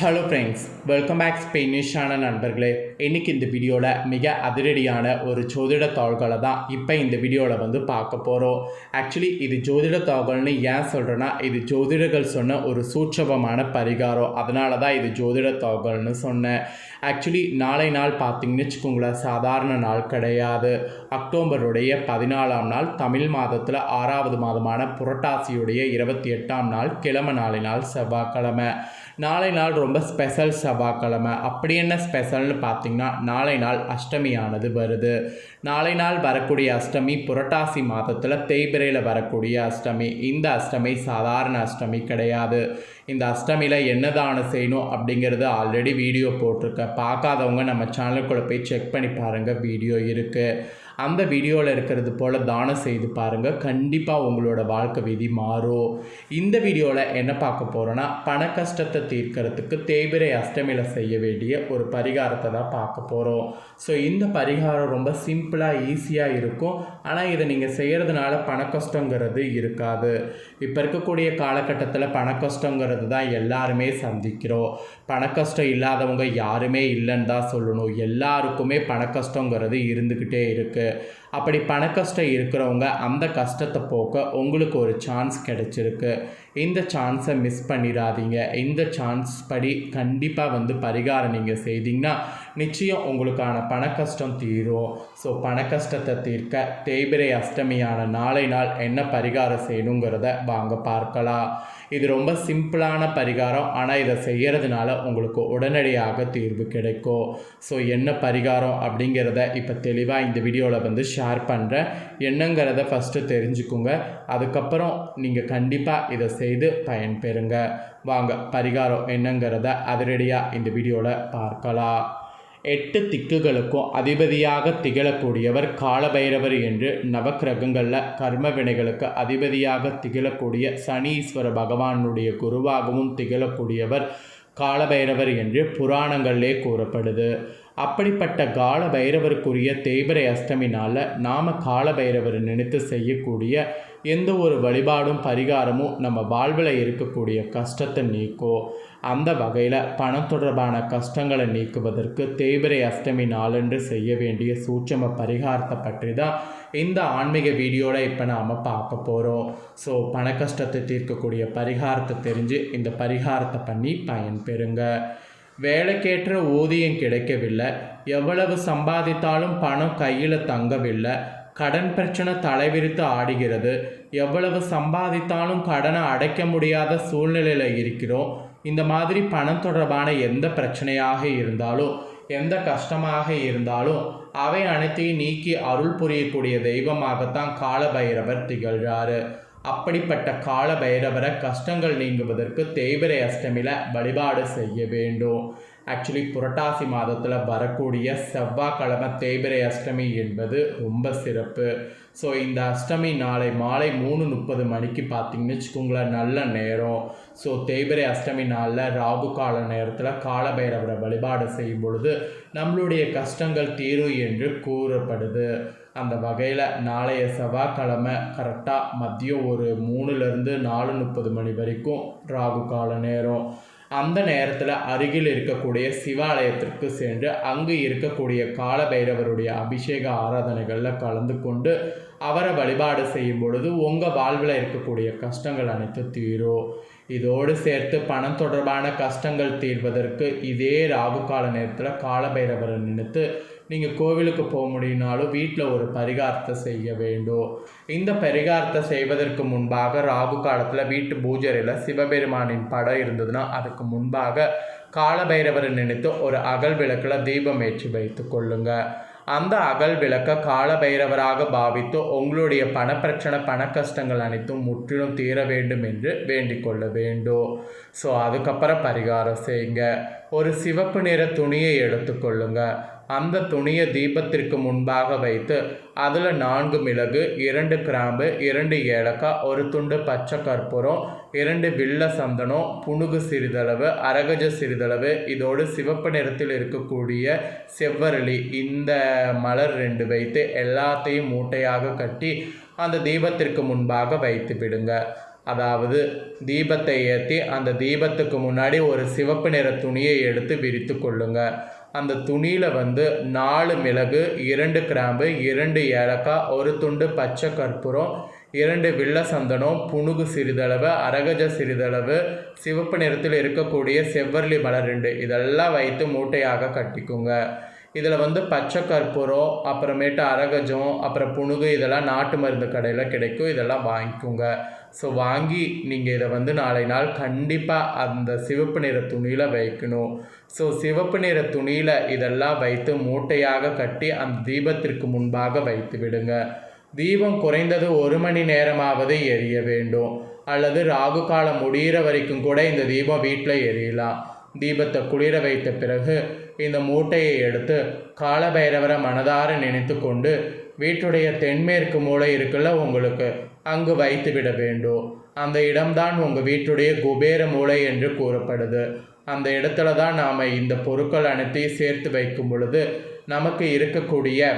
Hello friends welcome back ஸ்பெயினிஷான நண்பர்களே. இன்றைக்கி இந்த வீடியோவில் மிக அதிரடியான ஒரு ஜோதிட தாள்களை தான் இப்போ இந்த வீடியோவில் வந்து பார்க்க போகிறோம் ஆக்சுவலி இது ஜோதிட தாள்கள்னு ஏன் சொல்கிறேன்னா இது ஜோதிடர்கள் சொன்ன ஒரு சூட்சபமான பரிகாரம். அதனால தான் இது ஜோதிட தாள்கள்னு சொன்னேன். ஆக்சுவலி நாளை நாள் பார்த்தீங்கன்னு வச்சுக்கோங்களேன் சாதாரண நாள் கிடையாது. அக்டோபருடைய பதினாலாம் நாள் தமிழ் மாதத்தில் ஆறாவது மாதமான புரட்டாசியுடைய இருபத்தி எட்டாம் நாள் கிழமை நாளை நாள் செவ்வாய்க்கிழமை. நாளை நாள் ரொம்ப ஸ்பெஷல் செவ்வாய்க்கிழமை. அப்படி என்ன ஸ்பெஷல்னு பார்த்தீங்கன்னா நாளை நாள் அஷ்டமியானது வருது. நாளை நாள் வரக்கூடிய அஷ்டமி புரட்டாசி மாதத்தில் தேய்பிரையில் வரக்கூடிய அஷ்டமி. இந்த அஷ்டமி சாதாரண அஷ்டமி கிடையாது. இந்த அஷ்டமியில் என்ன தானம் செய்யணும் அப்படிங்கிறது ஆல்ரெடி வீடியோ போட்டிருக்கேன். பார்க்காதவங்க நம்ம சேனலுக்குள்ளே போய் செக் பண்ணி பாருங்கள் வீடியோ இருக்குது அந்த வீடியோவில் இருக்கிறது போல் தானம் செய்து பாருங்கள் கண்டிப்பாக உங்களோட வாழ்க்கை விதி மாறும். இந்த வீடியோவில் என்ன பார்க்க போகிறோன்னா பண கஷ்டத்தை தீர்க்கிறதுக்கு தேய்பிரை அஷ்டமியில் செய்ய வேண்டிய ஒரு பரிகாரத்தை தான் பார்க்க போகிறோம் ஸோ இந்த பரிகாரம் ரொம்ப சிம்பிளாக ஈஸியாக இருக்கும். ஆனால் இதை நீங்கள் செய்கிறதுனால பண கஷ்டங்கிறது இருக்காது. இப்போ இருக்கக்கூடிய காலகட்டத்தில் பண கஷ்டங்கிறது தான் எல்லாருமே சந்திக்கிறோம். பண கஷ்டம் இல்லாதவங்க யாருமே இல்லைன்னு தான் சொல்லணும். எல்லாருக்குமே பண கஷ்டங்கிறது இருந்துக்கிட்டே இருக்குது perché அப்படி பண கஷ்டம் இருக்கிறவங்க அந்த கஷ்டத்தை போக்க உங்களுக்கு ஒரு சான்ஸ் கிடைச்சிருக்கு. இந்த சான்ஸை மிஸ் பண்ணிடாதீங்க. இந்த சான்ஸ் படி கண்டிப்பாக வந்து பரிகாரம் நீங்கள் செய்தீங்கன்னா நிச்சயம் உங்களுக்கான பண கஷ்டம் தீரும். ஸோ பண கஷ்டத்தை தீர்க்க தேய்பிரை அஷ்டமியான நாளை நாள் என்ன பரிகாரம் செய்யணுங்கிறத வாங்க பார்க்கலாம். இது ரொம்ப சிம்பிளான பரிகாரம். ஆனால் இதை செய்கிறதுனால உங்களுக்கு உடனடியாக தீர்வு கிடைக்கும். ஸோ என்ன பரிகாரம் அப்படிங்கிறத இப்போ தெளிவாக இந்த வீடியோவில் வந்து ஷேர் பண்ணுறேன் என்னங்கிறத ஃபஸ்ட்டு தெரிஞ்சுக்குங்க. அதுக்கப்புறம் நீங்கள் கண்டிப்பாக இதை செய்து பயன்பெறுங்க. வாங்க பரிகாரம் என்னங்கிறத அதிரடியாக இந்த வீடியோவில் பார்க்கலாம். எட்டு திக்குகளுக்கும் அதிபதியாக திகழக்கூடியவர் காலபைரவர் என்று நவக்கிரகங்களில் கர்ம வினைகளுக்கு அதிபதியாக திகழக்கூடிய சனீஸ்வர பகவானுடைய குருவாகவும் திகழக்கூடியவர் காலபைரவர் என்று புராணங்களிலே கூறப்படுது. அப்படிப்பட்ட கால பைரவருக்குரிய தேய்பிரை அஷ்டமினால் நாம் காலபைரவரை நினைத்து செய்யக்கூடிய எந்த ஒரு வழிபாடும் பரிகாரமும் நம்ம வாழ்வில் இருக்கக்கூடிய கஷ்டத்தை நீக்கும் அந்த வகையில் பணம் தொடர்பான கஷ்டங்களை நீக்குவதற்கு தேய்பிரை அஷ்டமி நாளன்று செய்ய வேண்டிய சூட்சம பரிகாரத்தை பற்றி தான் இந்த ஆன்மீக வீடியோவில் இப்போ நாம் பார்க்க போகிறோம் ஸோ பண கஷ்டத்தை தீர்க்கக்கூடிய பரிகாரத்தை தெரிஞ்சு இந்த பரிகாரத்தை பண்ணி பயன்பெறுங்க. வேலைக்கேற்ற ஊதியம் கிடைக்கவில்லை. எவ்வளவு சம்பாதித்தாலும் பணம் கையில் தங்கவில்லை. கடன் பிரச்சனை தலைவிரித்து ஆடுகிறது. எவ்வளவு சம்பாதித்தாலும் கடனை அடைக்க முடியாத சூழ்நிலையில் இருக்கிறோம். இந்த மாதிரி பணம் தொடர்பான எந்த பிரச்சனையாக இருந்தாலும் எந்த கஷ்டமாக இருந்தாலும் அவை அனைத்தையும் நீக்கி அருள் புரியக்கூடிய தெய்வமாகத்தான் காலபைரவர் திகழ்கிறாரு அப்படிப்பட்ட கால பைரவரை கஷ்டங்கள் நீங்குவதற்கு தேய்பிரை அஷ்டமியில் வழிபாடு செய்ய வேண்டும். ஆக்சுவலி புரட்டாசி மாதத்தில் வரக்கூடிய செவ்வாய்க்கிழமை தேய்பிரை அஷ்டமி என்பது ரொம்ப சிறப்பு. ஸோ இந்த அஷ்டமி நாளை மாலை மூணு முப்பது மணிக்கு பார்த்தீங்கன்னு வச்சுக்கோங்களேன் நல்ல நேரம். ஸோ தேய்பிரை அஷ்டமி நாளில் ராகு கால நேரத்தில் காலபைரவரை வழிபாடு செய்யும் பொழுது நம்மளுடைய கஷ்டங்கள் தீரும் என்று கூறப்படுது. அந்த வகையில் நாளைய செவ்வாய்க்கிழமை கரெக்டாக மதியம் ஒரு மூணுலேருந்து நாலு முப்பது மணி வரைக்கும் ராகு கால நேரம். அந்த நேரத்தில் அருகில் இருக்கக்கூடிய சிவாலயத்திற்கு சென்று அங்கு இருக்கக்கூடிய காலபைரவருடைய அபிஷேக ஆராதனைகளில் கலந்து கொண்டு அவரை வழிபாடு செய்யும் பொழுது உங்கள் வாழ்வில் இருக்கக்கூடிய கஷ்டங்கள் அனைத்து தீரும். இதோடு சேர்த்து பணம் தொடர்பான கஷ்டங்கள் தீர்வதற்கு இதே ராகு கால நேரத்தில் காலபைரவரை நினைத்து நீங்கள் கோவிலுக்கு போக முடியினாலும் வீட்டில் ஒரு பரிகாரத்தை செய்ய வேண்டும். இந்த பரிகாரத்தை செய்வதற்கு முன்பாக ராகு காலத்தில் வீட்டு பூஜரையில் சிவபெருமானின் படம் இருந்ததுன்னா அதுக்கு முன்பாக காலபைரவரை நினைத்து ஒரு அகல் விளக்கில் தீபம் ஏற்றி வைத்து கொள்ளுங்கள் அந்த அகல் விளக்க காலபைரவராக பாவித்து உங்களுடைய பணப்பிரச்சனை பண கஷ்டங்கள் அனைத்தும் முற்றிலும் தீர வேண்டும் என்று வேண்டிக் கொள்ள வேண்டும். ஸோ அதுக்கப்புறம் பரிகாரம் செய்யுங்க. ஒரு சிவப்பு நிற துணியை எடுத்துக்கொள்ளுங்க அந்த துணியை தீபத்திற்கு முன்பாக வைத்து அதில் நான்கு மிளகு இரண்டு கிராம்பு இரண்டு ஏலக்காய் ஒரு துண்டு பச்சை கற்பூரம் இரண்டு வில்ல சந்தனம் புனுகு சிறிதளவு அரகஜ சிறிதளவு இதோடு சிவப்பு நிறத்தில் இருக்கக்கூடிய செவ்வரளி இந்த மலர் ரெண்டு வைத்து எல்லாத்தையும் மூட்டையாக கட்டி அந்த தீபத்திற்கு முன்பாக வைத்து விடுங்க. அதாவது தீபத்தை ஏற்றி அந்த தீபத்துக்கு முன்னாடி ஒரு சிவப்பு நிற துணியை எடுத்து விரித்து கொள்ளுங்கள் அந்த துணியில் வந்து நாலு மிளகு இரண்டு கிராம்பு இரண்டு ஏலக்காய் ஒரு துண்டு பச்சை கற்பூரம் இரண்டு வில்ல சந்தனம் புணுகு சிறிதளவு அரகஜ சிறிதளவு சிவப்பு நிறத்தில் இருக்கக்கூடிய செவ்வரளி மலர் ரெண்டு. இதெல்லாம் வைத்து மூட்டையாக கட்டிக்குங்க. இதில் வந்து பச்சை கற்பூரம் அப்புறமேட்டு அரகஜம் அப்புறம் புணுகு இதெல்லாம் நாட்டு மருந்து கடையில் கிடைக்கும். இதெல்லாம் வாங்கிக்கோங்க. ஸோ வாங்கி நீங்கள் இதை வந்து நாளை நாள் கண்டிப்பாக அந்த சிவப்பு நிற துணியில் வைக்கணும். ஸோ சிவப்பு நிற துணியில் இதெல்லாம் வைத்து மூட்டையாக கட்டி அந்த தீபத்திற்கு முன்பாக வைத்து விடுங்க. தீபம் குறைந்தது ஒரு மணி நேரமாவது எரிய வேண்டும். அல்லது ராகு காலம் முடிகிற வரைக்கும் கூட இந்த தீபம் வீட்டில் எரியலாம். தீபத்தை குளிர வைத்த பிறகு இந்த மூட்டையை எடுத்து காலபைரவரை மனதார நினைத்து கொண்டு வீட்டுடைய தென்மேற்கு மூலை இருக்குல்ல உங்களுக்கு அங்கு வைத்து விட வேண்டும் அந்த இடம்தான் உங்கள் வீட்டுடைய குபேர மூலை என்று கூறப்படுது. அந்த இடத்துல தான் நாம் இந்த பொருட்கள் அனைத்தையும் சேர்த்து வைக்கும் பொழுது நமக்கு இருக்கக்கூடிய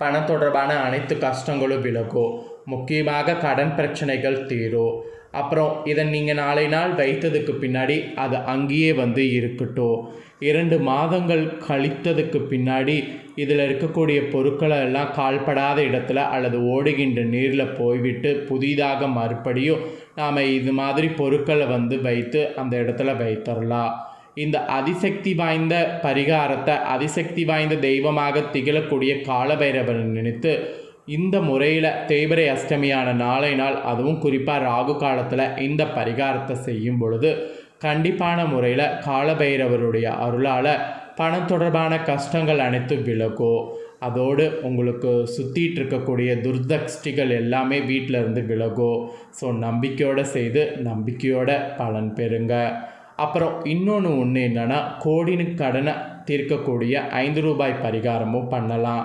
பண தொடர்பான அனைத்து கஷ்டங்களும் விலகும். முக்கியமாக கடன் பிரச்சனைகள் தீரும். அப்புறம் இதை நீங்கள் நாளை நாள் வைத்ததுக்கு பின்னாடி அது அங்கேயே வந்து இருக்கட்டும். இரண்டு மாதங்கள் கழித்ததுக்கு பின்னாடி இதில் இருக்கக்கூடிய பொருட்களை எல்லாம் கால்படாத இடத்துல அல்லது ஓடுகின்ற நீரில் போய்விட்டு புதிதாக மறுபடியும் நாம் இது மாதிரி பொருட்களை வந்து வைத்து அந்த இடத்துல வைத்தரலாம். இந்த அதிசக்தி வாய்ந்த பரிகாரத்தை அதிசக்தி வாய்ந்த தெய்வமாக திகழக்கூடிய காலபைரவனை நினைத்து இந்த முறையில் தேய்பிரை அஷ்டமியான நாளை நாள் அதுவும் குறிப்பாக ராகு காலத்தில் இந்த பரிகாரத்தை செய்யும் பொழுது கண்டிப்பான முறையில் காலபைரவருடைய அருளால் பணம் தொடர்பான கஷ்டங்கள் அனைத்தும் விலகும் அதோடு உங்களுக்கு சுற்றிட்டு இருக்கக்கூடிய துர்தஷ்டிகள் எல்லாமே வீட்டில் இருந்து விலகும் ஸோ நம்பிக்கையோடு செய்து நம்பிக்கையோட பலன் பெறுங்க. அப்புறம் இன்னொன்று ஒன்று என்னென்னா கோடினு கடனை தீர்க்கக்கூடிய ஐந்து ரூபாய் பரிகாரமும் பண்ணலாம்.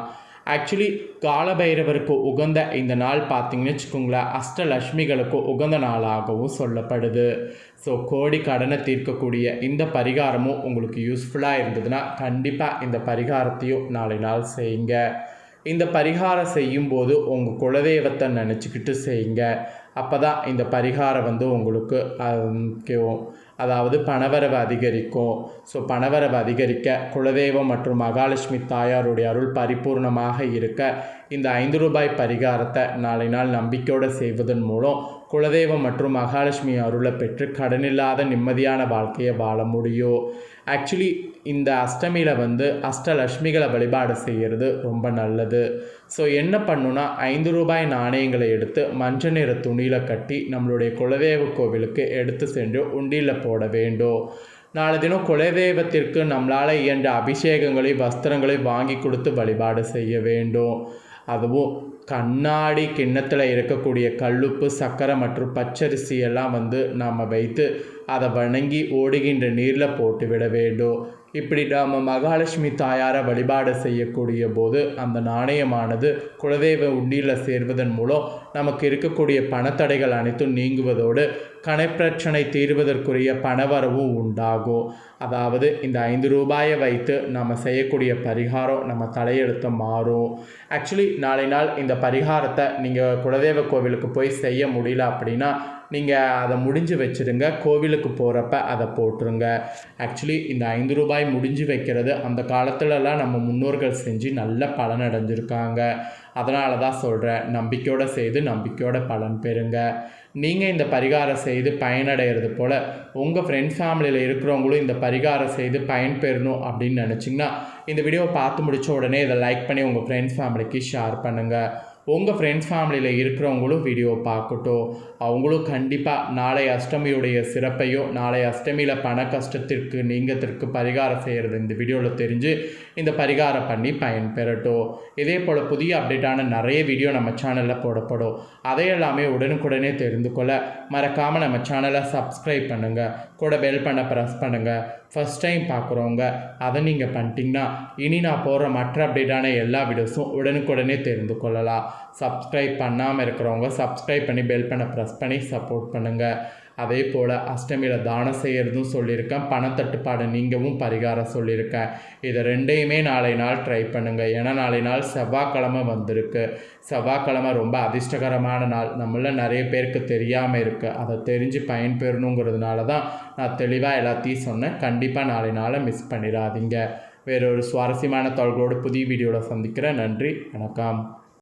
ஆக்சுவலி காலபைரவருக்கு உகந்த இந்த நாள் பார்த்தீங்கன்னு வச்சுக்கோங்களேன் அஷ்டலட்சுமிகளுக்கு உகந்த நாளாகவும் சொல்லப்படுது. ஸோ கோடி கடனை தீர்க்கக்கூடிய இந்த பரிகாரமும் உங்களுக்கு யூஸ்ஃபுல்லாக இருந்ததுன்னா கண்டிப்பாக இந்த பரிகாரத்தையும் நாளை நாள் செய்யுங்க. இந்த பரிகாரம் செய்யும்போது உங்கள் குலதெய்வத்தை நினச்சிக்கிட்டு செய்யுங்க. அப்போ தான் இந்த பரிகாரம் வந்து உங்களுக்கு முக்கியம். அதாவது பணவரவு அதிகரிக்கும். ஸோ பணவரவு அதிகரிக்க குலதெய்வம் மற்றும் மகாலட்சுமி தாயாருடைய அருள் பரிபூர்ணமாக இருக்க இந்த ஐந்து ரூபாய் பரிகாரத்தை நாளை நாள் நம்பிக்கையோடு செய்வதன் மூலம் குலதெய்வம் மற்றும் மகாலட்சுமி அருளை பெற்று கடனில்லாத நிம்மதியான வாழ்க்கையை வாழ முடியும். ஆக்சுவலி இந்த அஷ்டமியில் வந்து அஷ்டலக்ஷ்மிகளை வழிபாடு செய்கிறது ரொம்ப நல்லது. ஸோ என்ன பண்ணுன்னா ஐந்து ரூபாய் நாணயங்களை எடுத்து மஞ்சள் நிற துணியில் கட்டி நம்மளுடைய குலதெய்வ கோவிலுக்கு எடுத்து சென்று உண்டியில் போட வேண்டும். நாளை தினம் குலதெய்வத்திற்கு நம்மளால் இயன்ற அபிஷேகங்களை வஸ்திரங்களை வாங்கி கொடுத்து வழிபாடு செய்ய வேண்டும். அதுவும் கண்ணாடி கிண்ணத்தில் இருக்கக்கூடிய கல்லுப்பு சர்க்கரை மற்றும் பச்சரிசி எல்லாம் வந்து நாம் வைத்து அதை வணங்கி ஓடுகின்ற நீரில் போட்டு விட வேண்டும். இப்படி நாம் மகாலட்சுமி தாயாரை வழிபாடு செய்யக்கூடிய போது அந்த நாணயமானது குலதெய்வ உண்டியில் சேர்வதன் மூலம் நமக்கு இருக்கக்கூடிய பணத்தடைகள் அனைத்தும் நீங்குவதோடு கணப்பிரச்சனை தீர்வதற்குரிய பணவரவும் உண்டாகும். அதாவது இந்த ஐந்து ரூபாயை வைத்து நம்ம செய்யக்கூடிய பரிகாரம் நம்ம தலையெழுத்த மாறும். ஆக்சுவலி நாளை நாள் இந்த பரிகாரத்தை நீங்கள் குலதெய்வ கோவிலுக்கு போய் செய்ய முடியல அப்படின்னா நீங்கள் அதை முடிஞ்சு வச்சுருங்க. கோவிலுக்கு போகிறப்ப அதை போட்டுருங்க. ஆக்சுவலி இந்த ஐந்து ரூபாய் முடிஞ்சு வைக்கிறது அந்த காலத்துலலாம் நம்ம முன்னோர்கள் செஞ்சு நல்ல பலன் அடைஞ்சிருக்காங்க. அதனால தான் சொல்கிறேன் நம்பிக்கையோடு செய்து நம்பிக்கையோட பலன் பெறுங்க. நீங்கள் இந்த பரிகாரம் செய்து பயனடைகிறது போல் உங்கள் ஃப்ரெண்ட்ஸ் ஃபேமிலியில் இருக்கிறவங்களும் இந்த பரிகாரம் செய்து பயன்பெறணும் அப்படின்னு நினச்சிங்கன்னா இந்த வீடியோவை பார்த்து முடித்த உடனே இதை லைக் பண்ணி உங்கள் ஃப்ரெண்ட்ஸ் ஃபேமிலிக்கு ஷேர் பண்ணுங்கள் உங்கள் ஃப்ரெண்ட்ஸ் ஃபேமிலியில் இருக்கிறவங்களும் வீடியோ பார்க்கட்டும். அவங்களும் கண்டிப்பாக நாளை அஷ்டமியுடைய சிறப்பையும் நாளை அஷ்டமியில் பண கஷ்டத்திற்கு நீங்கத்திற்கு பரிகாரம் செய்கிறது இந்த வீடியோவில் தெரிஞ்சு இந்த பரிகாரம் பண்ணி பயன்பெறட்டும். இதே போல் புதிய அப்டேட்டான நிறைய வீடியோ நம்ம சேனலில் போடப்படும். அதையெல்லாமே உடனுக்குடனே தெரிந்து கொள்ள மறக்காமல் நம்ம சேனலை சப்ஸ்கிரைப் பண்ணுங்கள் கூட பெல் பண்ண ப்ரெஸ் பண்ணுங்கள் ஃபஸ்ட் டைம் பார்க்குறவங்க அதை நீங்கள் பண்ணிட்டீங்கன்னா இனி நான் போடுற மற்ற அப்டேட்டான எல்லா வீடியோஸும் உடனுக்குடனே தெரிந்து கொள்ளலாம். சப்ஸ்கிரைப் பண்ணாமல் இருக்கிறவங்க சப்ஸ்கிரைப் பண்ணி பெல் பண்ண ப்ரெஸ் பண்ணி சப்போர்ட் பண்ணுங்கள் அதே போல் அஷ்டமியில் தானம் செய்கிறதும் சொல்லியிருக்கேன். பணத்தட்டுப்பாடு நீங்கவும் பரிகாரம் சொல்லியிருக்கேன். இதை ரெண்டையுமே நாளை நாள் ட்ரை பண்ணுங்கள் ஏன்னா நாளை நாள் செவ்வாய்க்கிழமை வந்திருக்கு. செவ்வாய்க்கிழமை ரொம்ப அதிர்ஷ்டகரமான நாள். நம்மள நிறைய பேருக்கு தெரியாமல் இருக்குது அதை தெரிஞ்சு பயன்பெறணுங்கிறதுனால தான் நான் தெளிவாக எல்லாத்தையும் சொன்னேன். கண்டிப்பாக நாளை நாளை மிஸ் பண்ணிடாதீங்க வேறொரு சுவாரஸ்யமான தகவலோடு புதிய வீடியோவில் சந்திக்கிறேன். நன்றி. வணக்கம்.